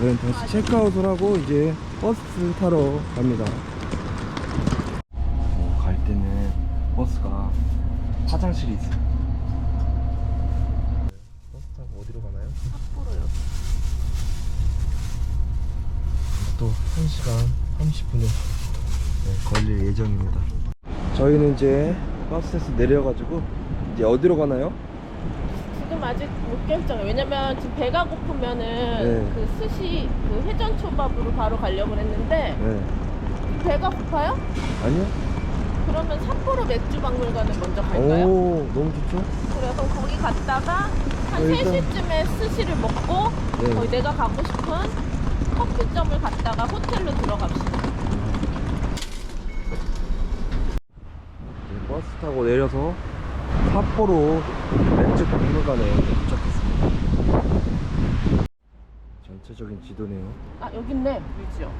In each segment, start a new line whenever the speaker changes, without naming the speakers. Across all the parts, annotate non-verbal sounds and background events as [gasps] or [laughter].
저희는 다시 체크아웃을 하고 이제 버스 타러 갑니다. 어, 갈 때는 버스가 화장실이 있어요. 버스 타고 어디로 가나요?
삿포로요.
또 1시간 30분을 걸릴 예정입니다. 저희는 이제 버스에서 내려가지고 이제 어디로 가나요?
지금 아직 못 결정해. 왜냐면 지금 배가 고프면은
네.
그 스시 그 회전 초밥으로 바로 가려고 했는데
네.
배가 고파요?
아니요?
그러면 삿포로 맥주 박물관을 먼저 갈까요?
오, 너무 좋죠?
그래서 거기 갔다가 한
어, 일단-
3시쯤에 스시를 먹고
네.
거기 내가 가고 싶은 커피점을 갔다가 호텔로 들어갑시다.
네, 버스 타고 내려서 삿포로 맥주 박물관에 도착했습니다. 전체적인 지도네요.
아 여기 있네 뮤지엄.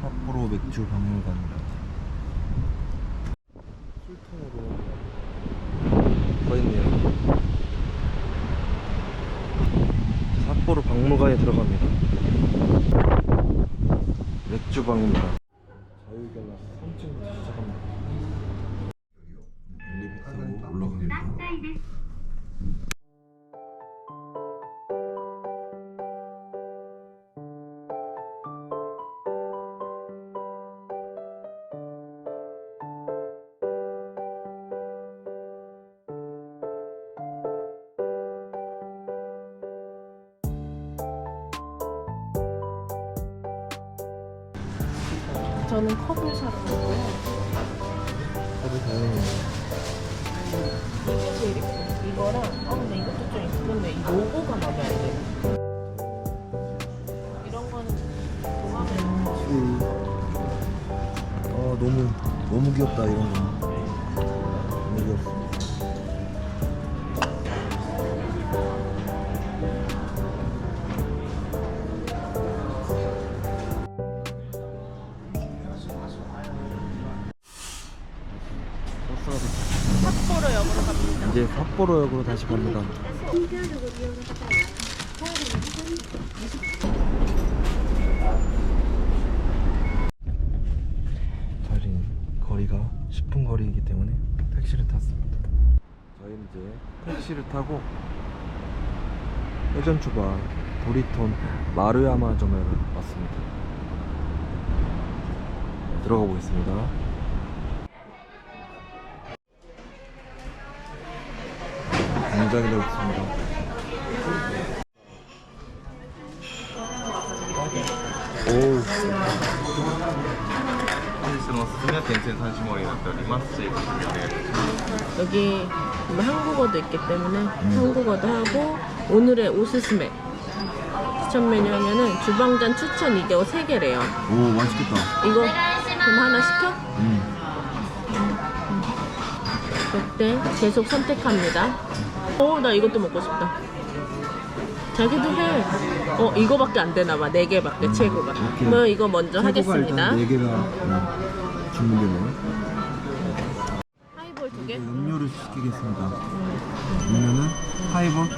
삿포로 맥주 박물관이라. 술통으로 써있네요. 삿포로 박물관에 들어갑니다. 맥주 박물관. 자
저는 컵을 사러 갔고요.
다들 다행이네요.
이게 제일 이쁘 이거랑 아 근데 이것도 좀 이쁘네. 이 로고가 마음에 안 들어. 이런 거는 도마뱀.
음. 아 너무 너무 귀엽다 이런 거.
삿포로역으로
다시 갑니다. 저희는 거리가 10분 거리이기 때문에 택시를 탔습니다. 저희는 이제 택시를 타고 회전초밥 도리톤 마루야마점에 왔습니다. 들어가 보겠습니다. 굉장히 넓습니다. 오,
本日のおすすめは天然三種盛りになっております。シェイクお願いいたします。
여기 보면 한국어도 있기 때문에 한국어도 하고 오늘의 오스스메 추천 메뉴 하면은 주방장 추천 2개월 3개래요.
오 맛있겠다.
이거 그럼 하나 시켜?
음.
그때 계속 선택합니다. 어, 나 이것도 먹고 싶다. 자기도 해. 어, 이거밖에 안 되나 봐. 네 개밖에 최고가.
오케이.
뭐 이거 먼저 하겠습니다.
일단 4개가 음, 주문되네요.
하이볼 두 개.
음료를 시키겠습니다. 음료는 하이볼.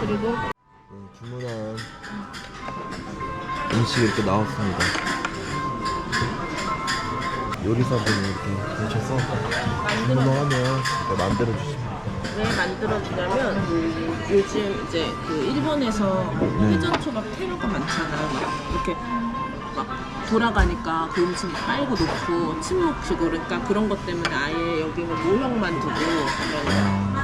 그리고
네, 주문한 음식이 이렇게 나왔습니다. 요리사분이 이렇게 계셔서 주문하면 네, 만들어 주십니다.
왜 만들어주냐면 요즘 이제 그 일본에서
네.
회전 초밥 테러가 많잖아요. 막 이렇게 막 돌아가니까 그 음식 막 빨고 놓고 침묵 주고 그러니까 그런 것 때문에 아예 여기는 모형만 두고 그러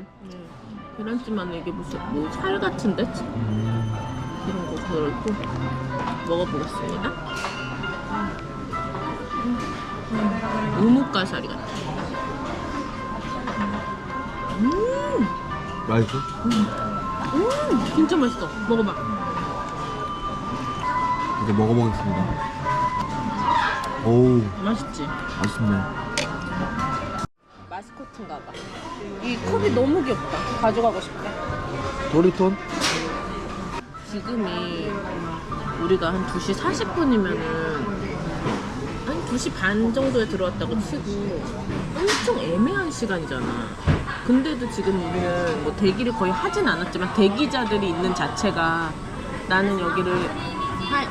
계란찜?
네. 계란찜 안에 이게 무슨 뭐 살 같은데
음.
이런 거 들어있고 먹어보겠습니다. 음. 우뭇가사리 같아. 음,
맛있어?
음, 진짜 맛있어. 먹어봐.
이제 먹어보겠습니다. 오,
맛있지?
맛있네.
마스코트인가 봐. 이 컵이 너무 귀엽다. 가져가고 싶다.
도리톤?
지금이 우리가 한 2시 40분이면은 한 2시 반 정도에 들어왔다고 치고 엄청 애매한 시간이잖아. 근데도 지금 우리는 뭐 대기를 거의 하진 않았지만 대기자들이 있는 자체가 나는 여기를 하-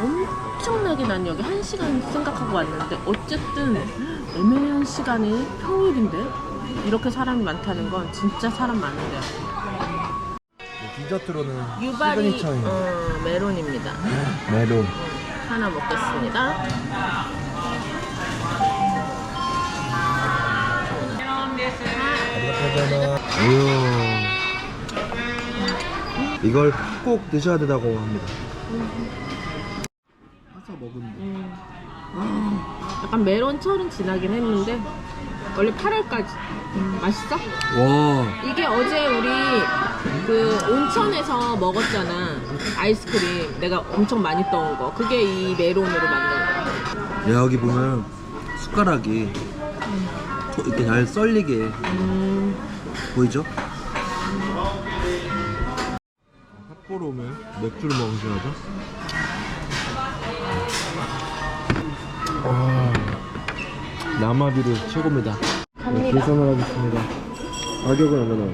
엄청나게 난 여기 한 시간 생각하고 왔는데 어쨌든 애매한 시간이 평일인데 이렇게 사람이 많다는 건 진짜 사람 많은데
디저트로는
유발이
시그니처인
어, 메론입니다.
메론.
하나 먹겠습니다.
우유. 이걸 꼭 드셔야 된다고 합니다. 사서 먹으면 돼.
약간 메론 철은 지나긴 했는데 원래 8월까지 맛있어?
와.
이게 어제 우리 그 온천에서 먹었잖아 아이스크림 내가 엄청 많이 떠온 거 그게 이 메론으로 만든 거야
야, 여기 보면 숟가락이 소- 이렇게 잘 썰리게
음,
보이죠? 삿포로 오면 맥주를 먹으셔야죠. 와, 남아비를 최고입니다. 네, 계산을 하겠습니다. 가격은 얼마나?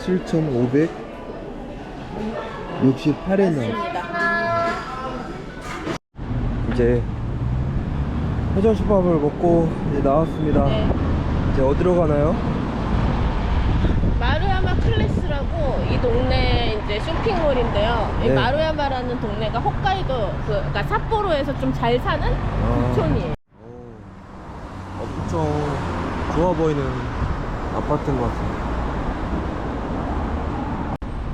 7,568엔 나왔습니다. 이제 회전수밥을 먹고 이제 나왔습니다.
네.
이제 어디로 가나요?
마루야마 클래스라고 이 동네 이제 쇼핑몰인데요 이
네.
마루야마라는 동네가 홋카이도 그, 그러니까 삿포로에서 좀 잘 사는 부촌이에요
오, 엄청 좋아 보이는 아파트인 것 같습니다.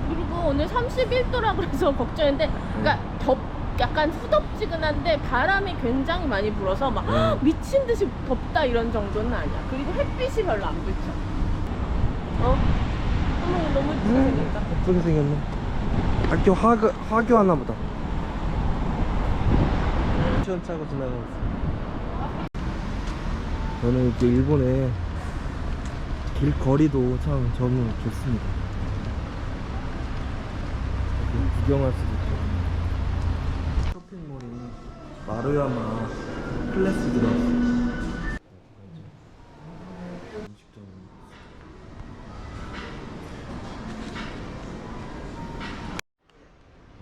그리고 오늘 31도라 그래서 [laughs] 걱정인데 그러니까 덥 약간 후덥지근한데 바람이 굉장히 많이 불어서 막
네. [gasps]
미친 듯이 덥다 이런 정도는 아니야. 그리고 햇빛이 별로 안 비쳐. 어? 어머 너무 예쁘게 생겼다.
예쁘게 생겼네. 학교 화교, 화교 하나 보다. 시원 차고 지나가고 있어. 저는 이렇게 일본의 길거리도 참 저는 좋습니다. 구경할 수도 있고. 쇼핑몰이 마루야마 클래스 들어왔어요.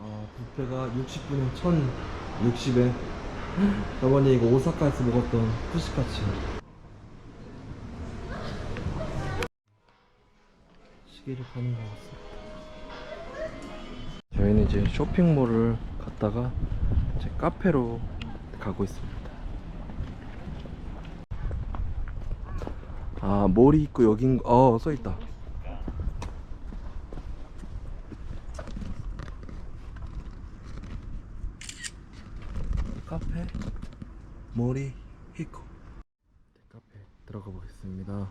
아, 뷔페가 60분에 1060엔. 저번에 이거 오사카에서 먹었던 푸시카츠. 시계를 파는 것 같습니다. 저희는 이제 쇼핑몰을 갔다가 이제 카페로 가고 있습니다. 아, 몰이 있고 여긴 어, 써 있다. 카페 모리 히코 네, 카페 들어가 보겠습니다.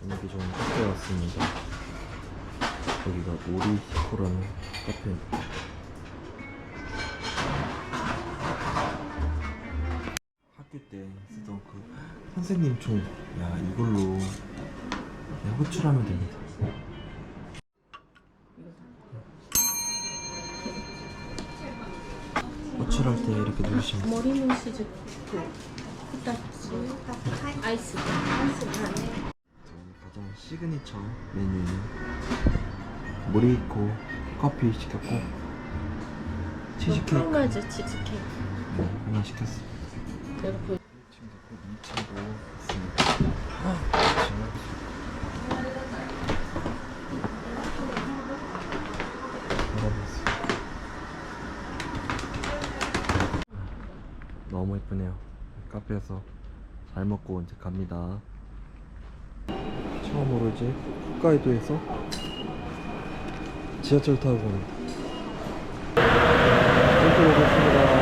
분위기 좋은 카페 왔습니다. 여기가 모리 히코라는 카페입니다. 학교 때 쓰던 그 선생님 총, 야 이걸로 그냥 호출하면 됩니다. 때 이렇게 누르시면 돼요.
머리는 시즈 그 후타치 아이스
저희 가장 시그니처 메뉴인 모리코 커피 시켰고 치즈케이크
프로마즈 치즈케이크.
네, 하나 시켰어요.
내가 그
친구 곧 2층으로 있습니다. 너무 예쁘네요. 카페에서 잘 먹고 이제 갑니다. 처음으로 이제 홋카이도에서 지하철 타고 이렇게 오겠습니다.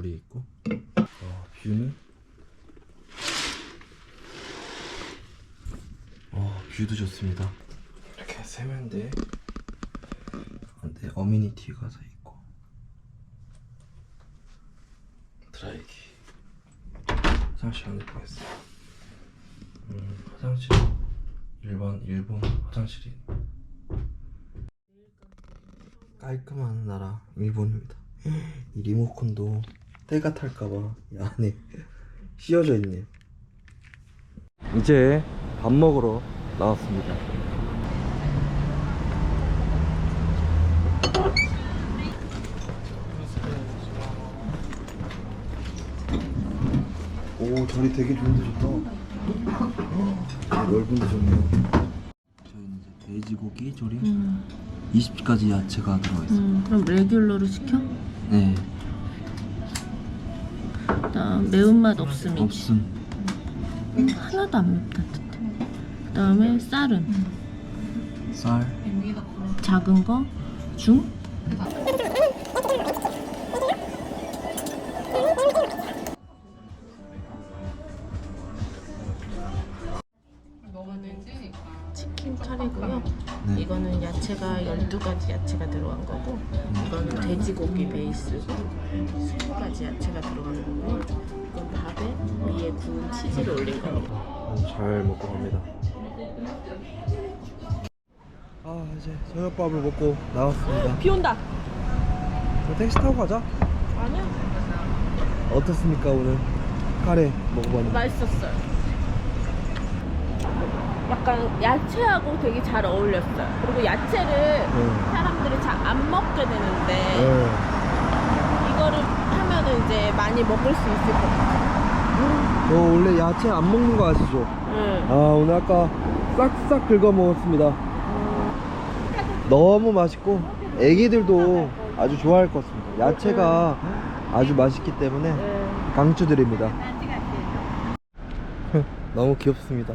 물이 있고 어, 뷰는 어 뷰도 좋습니다. 이렇게 세면대 네, 어미니티가 다 있고 드라이기 화장실 안에 보겠습니다. 음, 화장실 일반 일본 화장실이 깔끔한 나라 일본입니다. 이 리모컨도 때가 탈까봐 이 안에 씌워져 있네요. 이제 밥 먹으러 나왔습니다. 오 자리 되게 좋은데 좋다. 아, 넓은 데 좋네요. 저희는 이제 돼지고기 조림
음,
20가지 야채가 들어가 있어요.
음, 그럼 레귤러로 시켜?
네.
그다음 매운맛 없음이지.
없음.
음, 하나도 안 맵다. 그다음에 쌀은
쌀.
작은 거, 중. 12 가지 야채가 들어간 거고 이거는 돼지고기 베이스고 20가지 야채가 들어간 거고요. 이건 밥에 위에 구운 치즈를 올린.
음, 잘 먹고 갑니다. 아 이제 저녁밥을 먹고 나왔습니다.
비 온다.
택시 타고 가자.
아니야.
어떻습니까 오늘 카레 먹어봤는데.
맛있었어요. 약간 야채하고 되게 잘 어울렸어요. 그리고 야채를
네.
사람들이 잘 안 먹게 되는데
네.
이거를 하면은 이제 많이 먹을 수 있을 것 같아요.
저 원래 야채 안 먹는 거 아시죠?
응.
아 오늘 아까 싹싹 긁어 먹었습니다. 너무 맛있고 애기들도 아주 좋아할 것 같습니다. 야채가 아주 맛있기 때문에
네.
강추드립니다. [laughs] 너무 귀엽습니다.